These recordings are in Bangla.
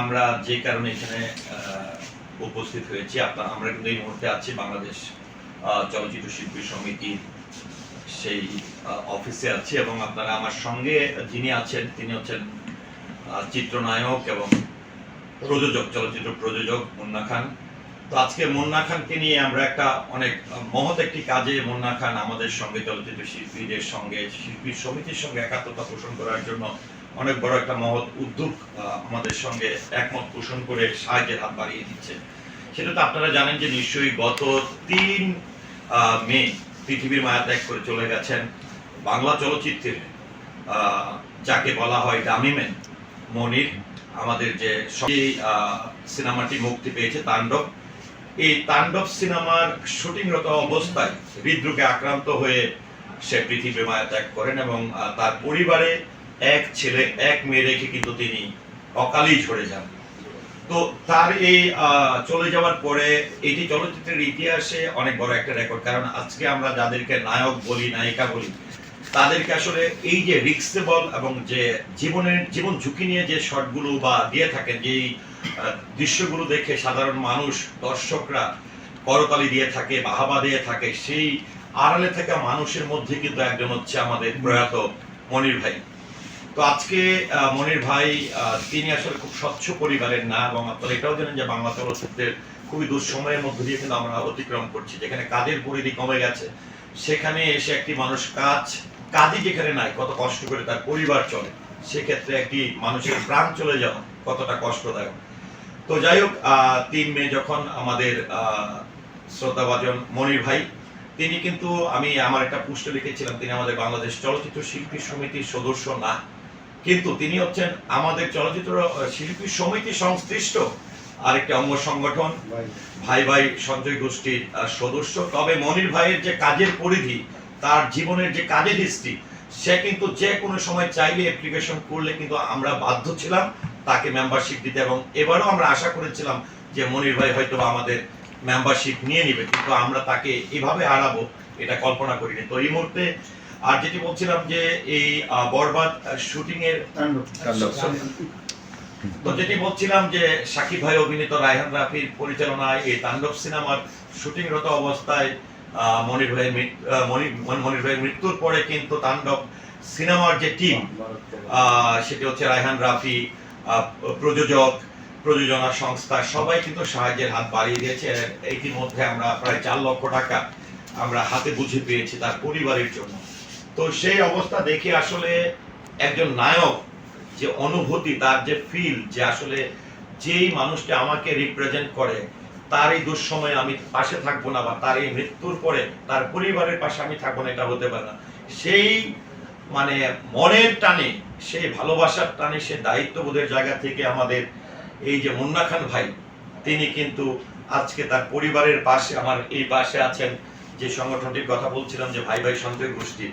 আমরা যে কারণে এখানে উপস্থিত হয়েছি আপনার আমরা কিন্তু এই মুহূর্তে আছি বাংলাদেশ চলচ্চিত্র শিল্পী সমিতির সেই অফিসে আছি এবং আপনারা আমার সঙ্গে যিনি আছেন, তিনি হচ্ছেন চিত্রনায়ক এবং প্রযোজক, চলচ্চিত্র প্রযোজক মুন্না খান। তো আজকে মুন্না খানকে নিয়ে আমরা একটা অনেক মহৎ একটি কাজে মুন্না খান আমাদের সঙ্গে চলচ্চিত্র শিল্পীদের সঙ্গে, শিল্পী সমিতির সঙ্গে একাত্মতা পোষণ করার জন্য অনেক বড় একটা মহৎ উদ্যোগ আমাদের সঙ্গে একমত পোষণ করে সাহায্যের হাত বাড়িয়ে দিচ্ছে। সেটা তো আপনারা জানেন যে নিশ্চয়ই গত তিন মে পৃথিবীর মায়া ত্যাগ করে চলে গেছেন বাংলা চলচ্চিত্রের যাকে বলা হয় ডামিমেন মনির, আমাদের যে সেই সিনেমাটি মুক্তি পেয়েছে তাণ্ডব। এই তাণ্ডব সিনেমার শুটিংরত অবস্থায় হৃদরোগে আক্রান্ত হয়ে সে পৃথিবীর মায়া ত্যাগ করেন এবং তার পরিবারে এক ছেলে, এক মেয়ে রেখে কিন্তু তিনি অকালেই ঝরে যান। তো তার এই চলে যাওয়ার পরে এটি চলচ্চিত্রের ইতিহাসে অনেক বড় একটা রেকর্ড কারণ আজকে আমরা যাদেরকে নায়ক বলি, নায়িকা বলি, তাদেরকে আসলে এই যে রিক্সেবল এবং যে জীবনের, জীবন ঝুঁকি নিয়ে যে শটগুলো বা দিয়ে থাকেন যেই দৃশ্যগুলো দেখে সাধারণ মানুষ, দর্শকরা করতালি দিয়ে থাকে, বাহাবা দিয়ে থাকে, সেই আড়ালে থাকা মানুষের মধ্যে কিন্তু একজন হচ্ছে আমাদের প্রয়াত মনির ভাই। তো আজকে মনির ভাই তিনি আসলে খুব স্বচ্ছ পরিবারের না, এবং আপনারা এটাও জানেন যে বাংলা চলচ্চিত্রের খুবই দুঃসময়ের মধ্যে দিয়ে কিন্তু আমরা অতিক্রম করছি, যেখানে কাজের পরিধি কমে গেছে। সেখানে এসে একটি মানুষ কাজ, কাজই যেখানে নাই, কত কষ্ট করে তার পরিবার চলে, সেক্ষেত্রে একটি মানুষের প্রাণ চলে যাওয়া কতটা কষ্টদায়ক। তো যাই হোক তিন মে যখন আমাদের শ্রদ্ধাভাজন মনির ভাই, তিনি কিন্তু, আমি আমার একটা পুষ্ট লিখেছিলাম, তিনি আমাদের বাংলাদেশ চলচ্চিত্র শিল্পী সমিতির সদস্য না কিন্তু তিনি হচ্ছেন আমাদের চলচ্চিত্র শিল্পী সমিতি সংশ্লিষ্ট আরেকটি অঙ্গ সংগঠন ভাই। ভাই সঞ্জয় গোষ্ঠীর সদস্য। তবে মনির ভাইয়ের যে কাজের পরিধি তার জীবনের যে কাজের হিস্ট্রি সে কিন্তু যে কোনো সময় চাইলে অ্যাপ্লিকেশন করলে কিন্তু আমরা বাধ্য ছিলাম তাকে মেম্বারশিপ দিতে এবং এবারও আমরা আশা করেছিলাম যে মনির ভাই হয়তো আমাদের মেম্বারশিপ নিয়ে নিবে কিন্তু আমরা তাকে এভাবে হারাবো এটা কল্পনা করিনি। তো এই মুহূর্তে আর যেটি বলছিলাম যে এই বরবাদ শুটিং এর তো যেটি বলছিলাম যে সাকিব ভাই অভিনীত রায়হান রাফির পরিচালনায় এই তাণ্ডব সিনেমার শুটিংরত অবস্থায় মনির ভাইয়ের মনির ভাইয়ের মৃত্যুর পরে কিন্তু তাণ্ডব সিনেমার যে টিম সেটি হচ্ছে রায়হান রাফি প্রযোজক প্রযোজনা সংস্থা সবাই কিন্তু সাহায্যের হাত বাড়িয়ে দিয়েছে। ইতিমধ্যে আমরা প্রায় চার লক্ষ টাকা আমরা হাতে বুঝে পেয়েছি তার পরিবারের জন্য। তো সেই অবস্থা দেখে আসলে একজন নায়ক যে অনুভূতি, তার যে ফিল যে আসলে যেই মানুষটা আমাকে রিপ্রেজেন্ট করে, তার এই দুঃসময়ে আমি পাশে থাকব না বা তার এই মৃত্যুর পরে তার পরিবারের পাশে আমি থাকব না, এটা হতে পারে না। সেই মানে মনের টানে, সেই ভালোবাসার টানে সে দায়িত্ববোধের জায়গা থেকে আমাদের এই যে মুন্না খান ভাই, তিনি কিন্তু আজকে তার পরিবারের পাশে, আমার এই পাশে আছেন যে সংগঠনটির কথা বলছিলাম যে ভাই ভাই সঞ্চয় গোষ্ঠী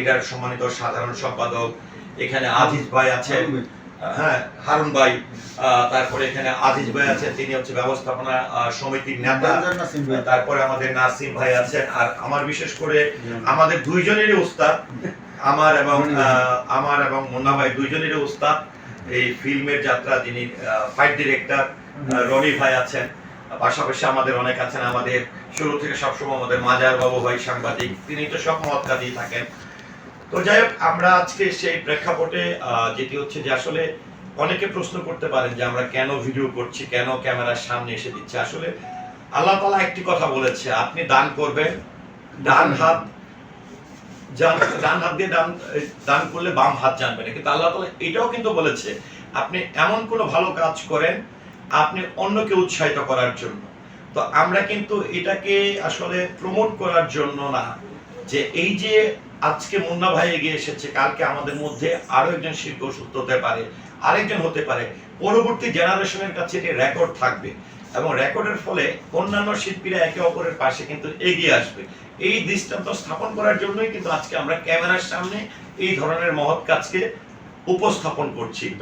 এটার সম্মানিত সাধারণ সম্পাদক এখানে আজিজ ভাই আছেন। হ্যাঁ হারুন ভাই। তারপরে এখানে আজিজ ভাই আছেন তিনি হচ্ছে ব্যবস্থাপনা সমিতির নেতা। তারপরে আমাদের নাসিম ভাই আছেন। আর আমার বিশেষ করে আমাদের দুইজনেরই উস্তাদ আমার এবং আমার এবং মুন্না ভাই দুইজনেরই উস্তাদ এই ফিল্মের যাত্রা যিনি ফাইট ডিরেক্টর রনি ভাই আছেন। পাশাপাশি আমাদের অনেক আছেন আমাদের শুরু থেকে সবসময় আমাদের মাজার বাবু ভাই সাংবাদিক তিনি তো সব মত কাজেই থাকেন। তো যাই হোক আমরা আজকে সেই প্রেক্ষাপটে যেটি হচ্ছে যে আসলে অনেকে প্রশ্ন করতে পারেন যে আমরা কেন ভিডিও করছি কেন ক্যামেরার সামনে এসে দিচ্ছি। আসলে আল্লাহ তালা একটি কথা বলেছে আপনি দান করবেন ডান হাত ডান হাত দিয়ে দান দান করলে বাম হাত জানবে না। কিন্তু আল্লাহ তালা এটাও কিন্তু বলেছে আপনি এমন কোনো ভালো কাজ করেন আপনি অন্যকে উৎসাহিত করার জন্য। তো আমরা কিন্তু এটাকে আসলে প্রমোট করার জন্য না। যে এই যে আজকে মুন্না ভাই এগিয়ে এসেছে, কালকে আমাদের মধ্যে আরও একজন শিল্পী অসুস্থ হতে পারে, আরেকজন হতে পারে, পরবর্তী জেনারেশনের কাছে এটি রেকর্ড থাকবে। এবং রেকর্ডের ফলে অন্যান্য শিল্পীরা একে অপরের পাশে কিন্তু এগিয়ে আসবে। এই দৃষ্টান্ত স্থাপন করার জন্যই কিন্তু আজকে আমরা ক্যামেরার সামনে এই ধরনের মহৎ কাজকে উপস্থাপন করছি।